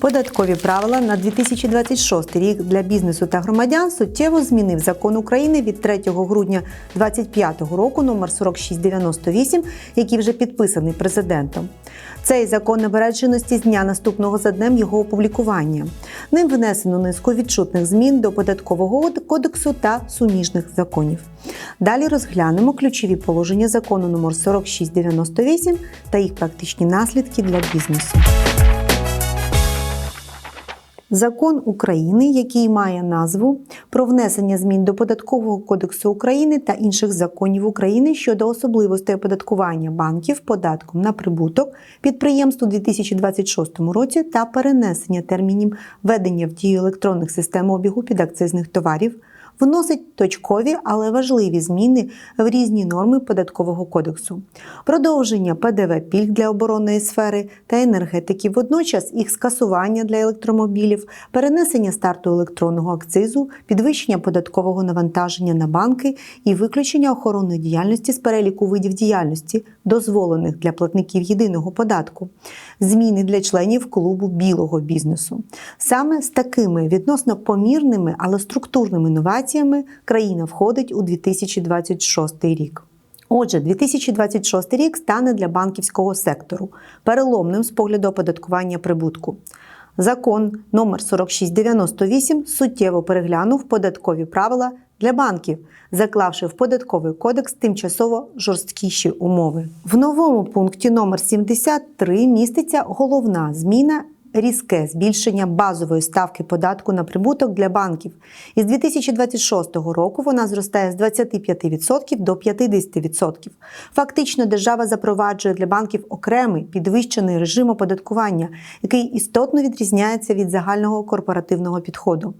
Податкові правила на 2026 рік для бізнесу та громадян суттєво змінив закон України від 3 грудня 2025 року номер 4698, який вже підписаний президентом. Цей закон набере чинності з дня наступного за днем його опублікування. Ним внесено низку відчутних змін до податкового кодексу та суміжних законів. Далі розглянемо ключові положення закону номер 4698 та їх практичні наслідки для бізнесу. Закон України, який має назву про внесення змін до податкового кодексу України та інших законів України щодо особливостей оподаткування банків податком на прибуток підприємств у 2026 році та перенесення термінів ведення в дію електронних систем обігу підакцизних товарів. Вносить точкові, але важливі зміни в різні норми податкового кодексу, продовження ПДВ пільг для оборонної сфери та енергетики, водночас їх скасування для електромобілів, перенесення старту електронного акцизу, підвищення податкового навантаження на банки і виключення охоронної діяльності з переліку видів діяльності, дозволених для платників єдиного податку, зміни для членів клубу білого бізнесу. Саме з такими відносно помірними, але структурними новаціями країна входить у 2026 рік. Отже, 2026 рік стане для банківського сектору переломним з погляду оподаткування прибутку. Закон номер 4698 суттєво переглянув податкові правила для банків, заклавши в податковий кодекс тимчасово жорсткіші умови. В новому пункті номер 73 міститься головна зміна. Різке збільшення базової ставки податку на прибуток для банків. Із 2026 року вона зростає з 25% до 50%. Фактично, держава запроваджує для банків окремий підвищений режим оподаткування, який істотно відрізняється від загального корпоративного підходу.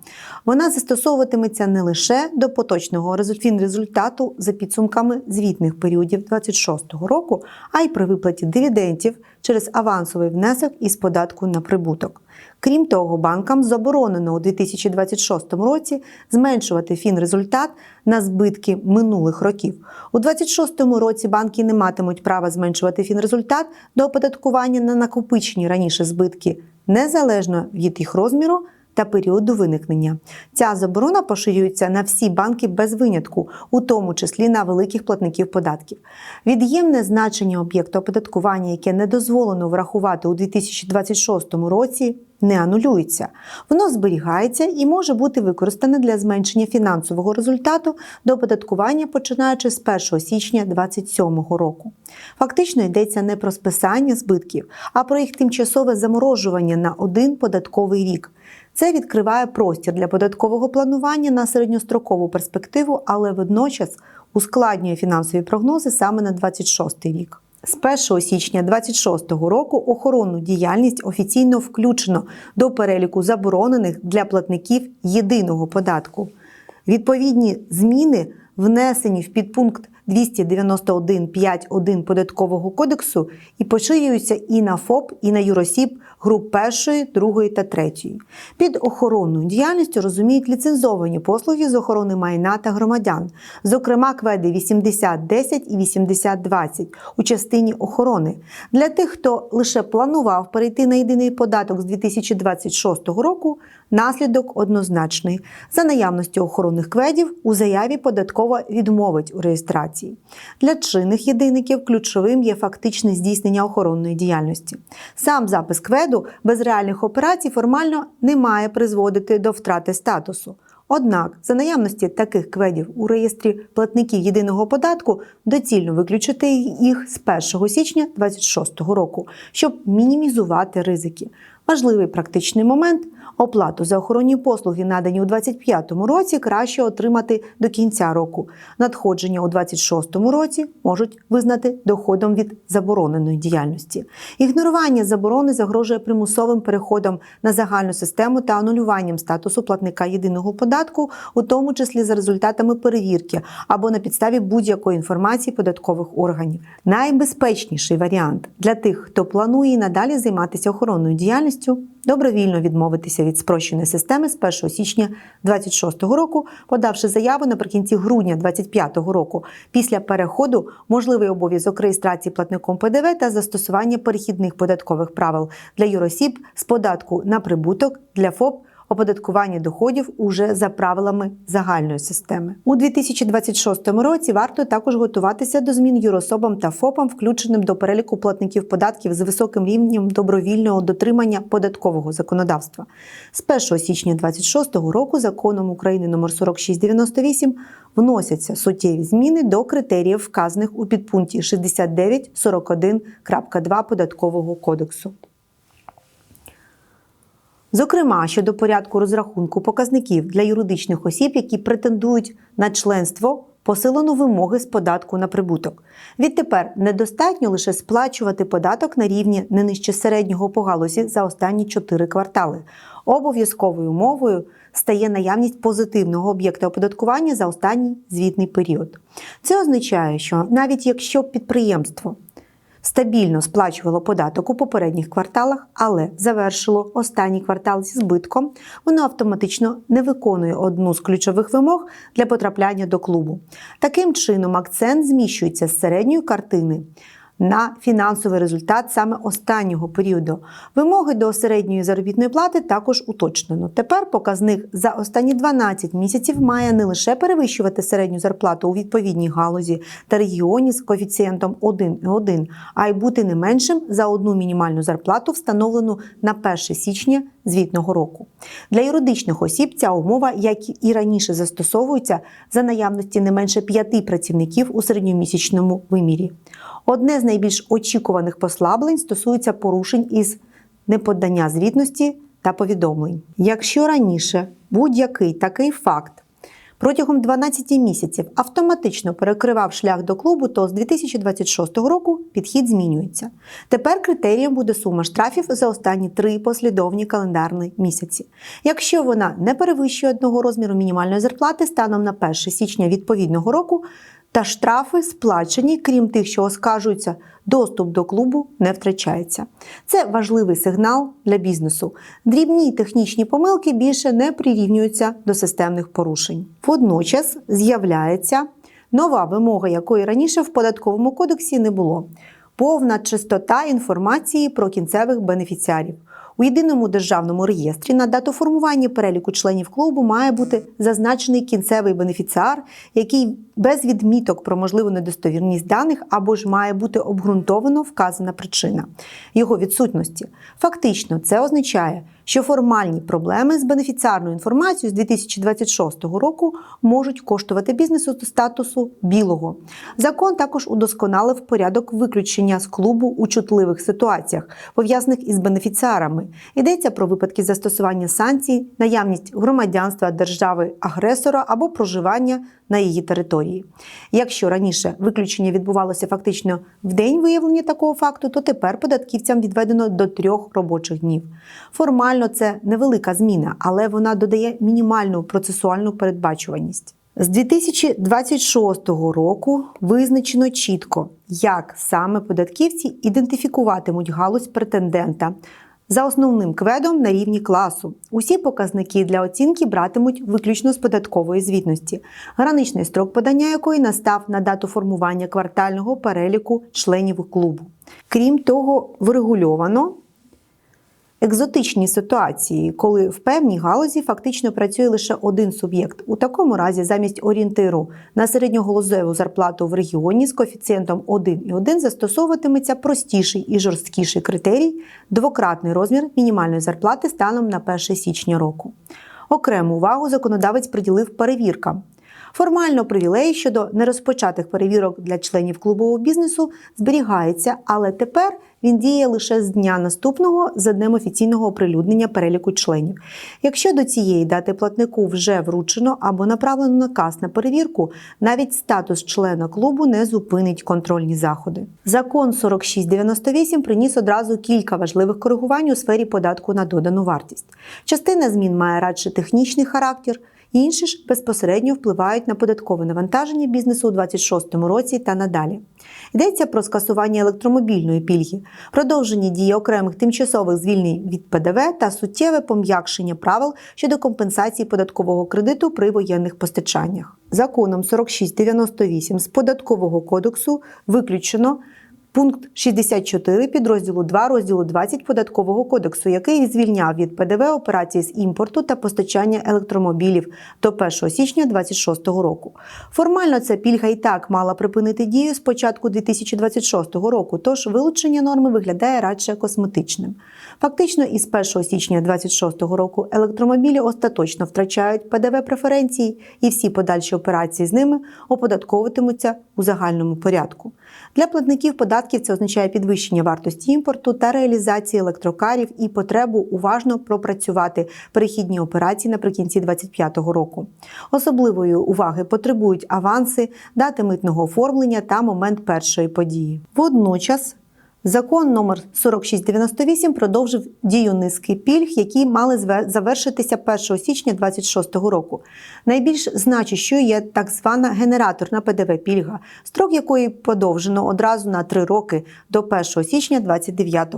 Вона застосовуватиметься не лише до поточного результату за підсумками звітних періодів 2026 року, а й при виплаті дивідендів через авансовий внесок із податку на прибуток. Крім того, банкам заборонено у 2026 році зменшувати фінрезультат на збитки минулих років. У 2026 році банки не матимуть права зменшувати фінрезультат до оподаткування на накопичені раніше збитки незалежно від їх розміру та періоду виникнення. Ця заборона поширюється на всі банки без винятку, у тому числі на великих платників податків. Від'ємне значення об'єкту оподаткування, яке не дозволено врахувати у 2026 році, не анулюється. Воно зберігається і може бути використане для зменшення фінансового результату до оподаткування, починаючи з 1 січня 2027 року. Фактично йдеться не про списання збитків, а про їх тимчасове заморожування на один податковий рік. Це відкриває простір для податкового планування на середньострокову перспективу, але водночас ускладнює фінансові прогнози саме на 26 рік. З 1 січня 2026 року охоронну діяльність офіційно включено до переліку заборонених для платників єдиного податку. Відповідні зміни внесені в підпункт 291.5.1 податкового кодексу і поширюються і на ФОП, і на юросіб груп першої, другої та третьої. Під охоронною діяльністю розуміють ліцензовані послуги з охорони майна та громадян, зокрема кведи 8010 і 8020 у частині охорони. Для тих, хто лише планував перейти на єдиний податок з 2026 року, наслідок однозначний. За наявності охоронних кведів у заяві податкова відмовить у реєстрації. Для чинних єдиників ключовим є фактичне здійснення охоронної діяльності. Сам запис кведу без реальних операцій формально не має призводити до втрати статусу. Однак, за наявності таких кведів у реєстрі платників єдиного податку доцільно виключити їх з 1 січня 2026 року, щоб мінімізувати ризики. Важливий практичний момент оплату за охоронні послуги, надані у 2025 році, краще отримати до кінця року. Надходження у 2026 році можуть визнати доходом від забороненої діяльності. Ігнорування заборони загрожує примусовим переходом на загальну систему та анулюванням статусу платника єдиного податку, у тому числі за результатами перевірки або на підставі будь-якої інформації податкових органів. Найбезпечніший варіант для тих, хто планує надалі займатися охоронною діяльністю наявністю, добровільно відмовитися від спрощеної системи з 1 січня 2026 року, подавши заяву наприкінці грудня 2025 року. Після переходу можливий обов'язок реєстрації платником ПДВ та застосування перехідних податкових правил для юросіб з податку на прибуток для ФОП оподаткування доходів уже за правилами загальної системи. У 2026 році варто також готуватися до змін юрособам та ФОПам, включеним до переліку платників податків з високим рівнем добровільного дотримання податкового законодавства. З 1 січня 2026 року законом України номер 4698 вносяться суттєві зміни до критеріїв, вказаних у підпункті 69.41.2 податкового кодексу. Зокрема, щодо порядку розрахунку показників для юридичних осіб, які претендують на членство, посилено вимоги з податку на прибуток. Відтепер недостатньо лише сплачувати податок на рівні не нижче середнього по галузі за останні 4 квартали. Обов'язковою умовою стає наявність позитивного об'єкта оподаткування за останній звітний період. Це означає, що навіть якщо підприємство стабільно сплачувало податок у попередніх кварталах, але завершило останній квартал зі збитком, воно автоматично не виконує одну з ключових вимог для потрапляння до клубу. Таким чином, акцент зміщується з середньої картини. На фінансовий результат саме останнього періоду. Вимоги до середньої заробітної плати також уточнено. Тепер показник за останні 12 місяців має не лише перевищувати середню зарплату у відповідній галузі та регіоні з коефіцієнтом 1,1, а й бути не меншим за одну мінімальну зарплату, встановлену на 1 січня звітного року. Для юридичних осіб ця умова, як і раніше, застосовується за наявності не менше п'яти працівників у середньомісячному вимірі. Одне з найбільш очікуваних послаблень стосується порушень із неподання звітності та повідомлень. Якщо раніше будь-який такий факт протягом 12 місяців автоматично перекривав шлях до клубу, то з 2026 року підхід змінюється. Тепер критерієм буде сума штрафів за останні три послідовні календарні місяці. Якщо вона не перевищує одного розміру мінімальної зарплати станом на 1 січня відповідного року, та штрафи сплачені, крім тих, що оскаржуються, доступ до клубу не втрачається. Це важливий сигнал для бізнесу. Дрібні технічні помилки більше не прирівнюються до системних порушень. Водночас з'являється нова вимога, якої раніше в податковому кодексі не було. Повна чистота інформації про кінцевих бенефіціарів. У єдиному державному реєстрі на дату формування переліку членів клубу має бути зазначений кінцевий бенефіціар, який без відміток про можливу недостовірність даних або ж має бути обґрунтовано вказана причина його відсутності. Фактично, це означає, що формальні проблеми з бенефіціарною інформацією з 2026 року можуть коштувати бізнесу статусу білого. Закон також удосконалив порядок виключення з клубу у чутливих ситуаціях, пов'язаних із бенефіціарами. Йдеться про випадки застосування санкцій, наявність громадянства держави-агресора або проживання на її території. Якщо раніше виключення відбувалося фактично в день виявлення такого факту, то тепер податківцям відведено до трьох робочих днів. Формально це невелика зміна, але вона додає мінімальну процесуальну передбачуваність. З 2026 року визначено чітко, як саме податківці ідентифікуватимуть галузь претендента за основним кведом на рівні класу. Усі показники для оцінки братимуть виключно з податкової звітності, граничний строк подання якої настав на дату формування квартального переліку членів клубу. Крім того, врегульовано екзотичні ситуації, коли в певній галузі фактично працює лише один суб'єкт. У такому разі, замість орієнтиру на середньоголозеву зарплату в регіоні з коефіцієнтом 1,1 застосовуватиметься простіший і жорсткіший критерій двократний розмір мінімальної зарплати станом на 1 січня року. Окрему увагу законодавець приділив перевіркам. Формально привілей щодо нерозпочатих перевірок для членів клубового бізнесу зберігається, але тепер він діє лише з дня наступного за днем офіційного оприлюднення переліку членів. Якщо до цієї дати платнику вже вручено або направлено наказ на перевірку, навіть статус члена клубу не зупинить контрольні заходи. Закон 4698 приніс одразу кілька важливих коригувань у сфері податку на додану вартість. Частина змін має радше технічний характер. Інші ж безпосередньо впливають на податкове навантаження бізнесу у 2026 році та надалі. Йдеться про скасування електромобільної пільги, продовження дії окремих тимчасових звільнень від ПДВ та суттєве пом'якшення правил щодо компенсації податкового кредиту при воєнних постачаннях. Законом 4698 з податкового кодексу виключено Пункт 64 підрозділу 2 розділу 20 податкового кодексу, який звільняв від ПДВ операції з імпорту та постачання електромобілів до 1 січня 2026 року. Формально ця пільга і так мала припинити дію з початку 2026 року, тож вилучення норми виглядає радше косметичним. Фактично, із 1 січня 2026 року електромобілі остаточно втрачають ПДВ преференції, і всі подальші операції з ними оподатковуватимуться у загальному порядку. Для платників податків це означає підвищення вартості імпорту та реалізації електрокарів і потребу уважно пропрацювати перехідні операції наприкінці 2025 року. Особливої уваги потребують аванси, дати митного оформлення та момент першої події. Водночас Закон номер 4698 продовжив дію низки пільг, які мали завершитися 1 січня 2026 року. Найбільш значущою є так звана генераторна ПДВ пільга, строк якої подовжено одразу на 3 роки до 1 січня 2029.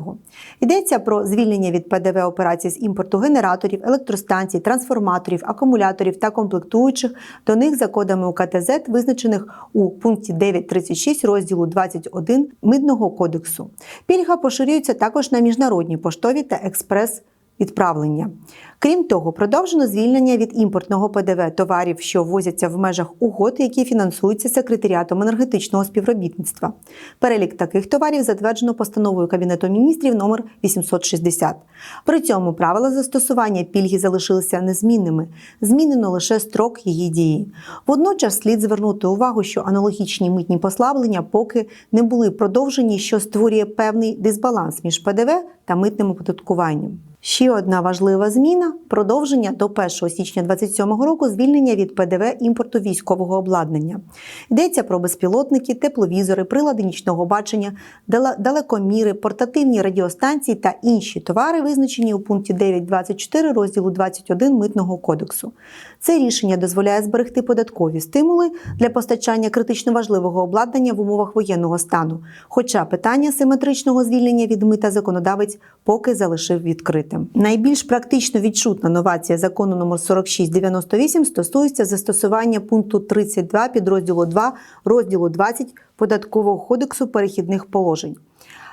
Йдеться про звільнення від ПДВ операцій з імпорту генераторів, електростанцій, трансформаторів, акумуляторів та комплектуючих до них за кодами УКТЗ, визначених у пункті 9.36 розділу 21 Митного кодексу. Пільга поширюється також на міжнародні поштові та експрес. Відправлення. Крім того, продовжено звільнення від імпортного ПДВ товарів, що ввозяться в межах угод, які фінансуються секретаріатом енергетичного співробітництва. Перелік таких товарів затверджено постановою Кабінету міністрів номер 860. При цьому правила застосування пільги залишилися незмінними. Змінено лише строк її дії. Водночас слід звернути увагу, що аналогічні митні послаблення поки не були продовжені, що створює певний дисбаланс між ПДВ та митним оподаткуванням. Ще одна важлива зміна продовження до 1 січня 2027 року звільнення від ПДВ імпорту військового обладнання. Йдеться про безпілотники, тепловізори, прилади нічного бачення, далекоміри, портативні радіостанції та інші товари, визначені у пункті 9.24 розділу 21 Митного кодексу. Це рішення дозволяє зберегти податкові стимули для постачання критично важливого обладнання в умовах воєнного стану. Хоча питання симетричного звільнення від мита законодавець поки залишив відкритим. Найбільш практично відчутна новація закону номер 4698 стосується застосування пункту 32 підрозділу 2 розділу 20 податкового кодексу перехідних положень.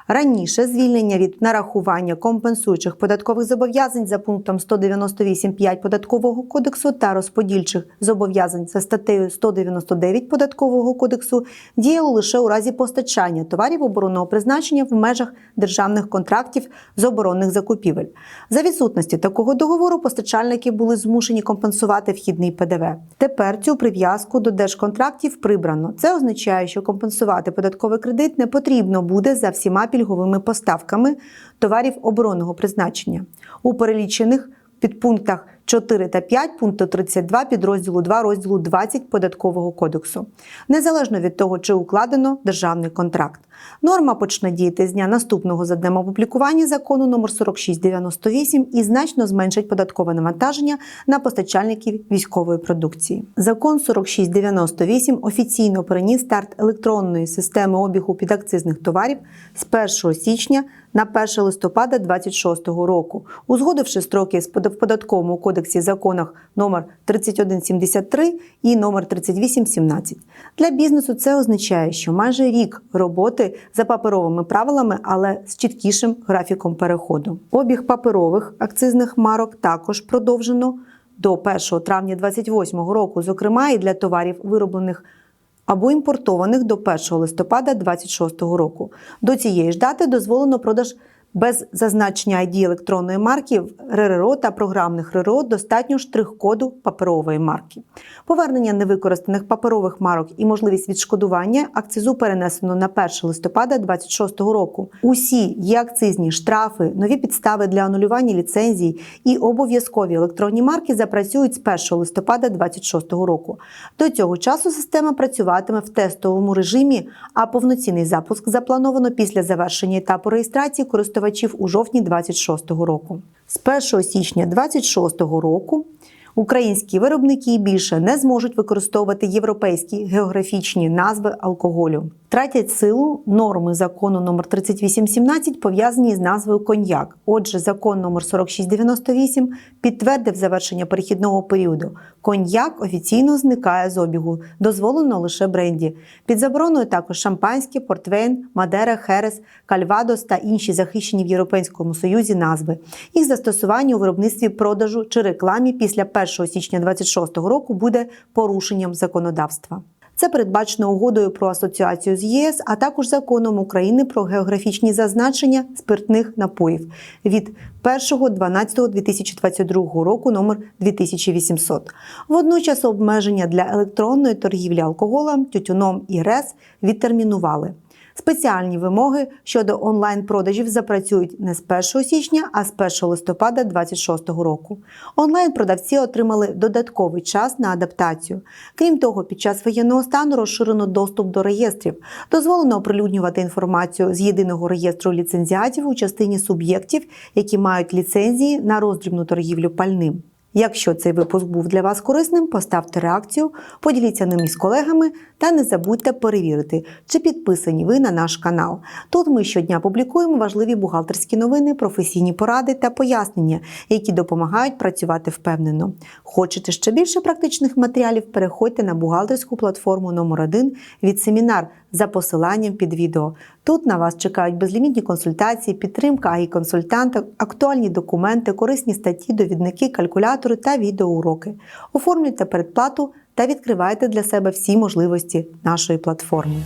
Раніше звільнення від нарахування компенсуючих податкових зобов'язань за пунктом 198.5 податкового кодексу та розподільчих зобов'язань за статтею 199 податкового кодексу діяло лише у разі постачання товарів оборонного призначення в межах державних контрактів з оборонних закупівель. За відсутності такого договору постачальники були змушені компенсувати вхідний ПДВ. Тепер цю прив'язку до держконтрактів прибрано. Це означає, що компенсувати податковий кредит не потрібно буде за всіма пільговими поставками товарів оборонного призначення. У перелічених підпунктах 4 та 5 пункту 32 підрозділу 2 розділу 20 податкового кодексу, незалежно від того, чи укладено державний контракт. Норма почне діяти з дня наступного за днем опублікування закону номер 4698 і значно зменшить податкове навантаження на постачальників військової продукції. Закон 4698 офіційно переніс старт електронної системи обігу підакцизних товарів з 1 січня на 1 листопада 2026 року, узгодивши строки з податковому кодексі законах номер 3173 і номер 3817. Для бізнесу це означає, що майже рік роботи за паперовими правилами, але з чіткішим графіком переходу. Обіг паперових акцизних марок також продовжено до 1 травня 2028 року, зокрема і для товарів, вироблених або імпортованих до 1 листопада 2026 року. До цієї ж дати дозволено продаж без зазначення ID електронної марки в РРО та програмних РРО достатньо штрих-коду паперової марки. Повернення невикористаних паперових марок і можливість відшкодування акцизу перенесено на 1 листопада 2026 року. Усі є акцизні штрафи, нові підстави для анулювання ліцензій і обов'язкові електронні марки запрацюють з 1 листопада 2026 року. До цього часу система працюватиме в тестовому режимі, а повноцінний запуск заплановано після завершення етапу реєстрації користувачів у жовтні 2026 року. З 1 січня 2026 року Українські виробники більше не зможуть використовувати європейські географічні назви алкоголю. Тратять силу норми закону номер 3817 пов'язані з назвою коньяк. Отже, закон номер 4698 підтвердив завершення перехідного періоду. Коньяк офіційно зникає з обігу, дозволено лише бренді. Під забороною також шампанське, портвейн, мадера, херес, кальвадос та інші захищені в Європейському Союзі назви. Їх застосування у виробництві продажу чи рекламі після 1 січня 2026 року буде порушенням законодавства. Це передбачено угодою про асоціацію з ЄС, а також законом України про географічні зазначення спиртних напоїв від 1.12.2022 року номер 2800. Водночас обмеження для електронної торгівлі алкоголем, тютюном і РЕС відтермінували. Спеціальні вимоги щодо онлайн-продажів запрацюють не з 1 січня, а з 1 листопада 2026 року. Онлайн-продавці отримали додатковий час на адаптацію. Крім того, під час воєнного стану розширено доступ до реєстрів. Дозволено оприлюднювати інформацію з єдиного реєстру ліцензіатів у частині суб'єктів, які мають ліцензії на роздрібну торгівлю пальним. Якщо цей випуск був для вас корисним, поставте реакцію, поділіться ним із колегами та не забудьте перевірити, чи підписані ви на наш канал. Тут ми щодня публікуємо важливі бухгалтерські новини, професійні поради та пояснення, які допомагають працювати впевнено. Хочете ще більше практичних матеріалів? Переходьте на бухгалтерську платформу номер 1 від семінар за посиланням під відео. Тут на вас чекають безлімітні консультації, підтримка і консультанта, актуальні документи, корисні статті, довідники, калькулятори та відеоуроки. Оформлюйте передплату та відкривайте для себе всі можливості нашої платформи.